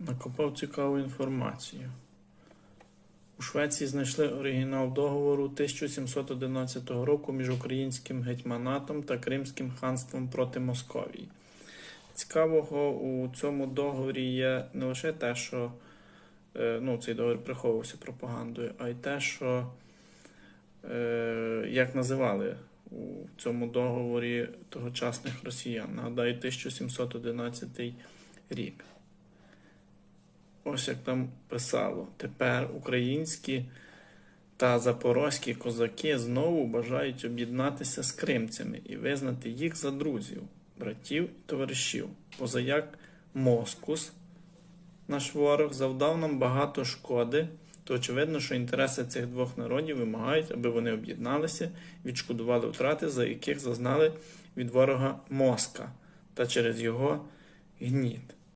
Накопав цікаву інформацію. У Швеції знайшли оригінал договору 1711 року між українським гетьманатом та Кримським ханством проти Московії. Цікавого у цьому договорі є не лише те, що е, ну, цей договір приховувався пропагандою, а й те, що е, як називали у цьому договорі тогочасних росіян. Нагадаю, 1711 рік. Ось як там писало: тепер українські та запорозькі козаки знову бажають об'єднатися з кримцями і визнати їх за друзів, братів і товаришів. Позаяк Москус, наш ворог, завдав нам багато шкоди, то очевидно, що інтереси цих двох народів вимагають, аби вони об'єдналися, відшкодували втрати, за яких зазнали від ворога Моска та через його гніт.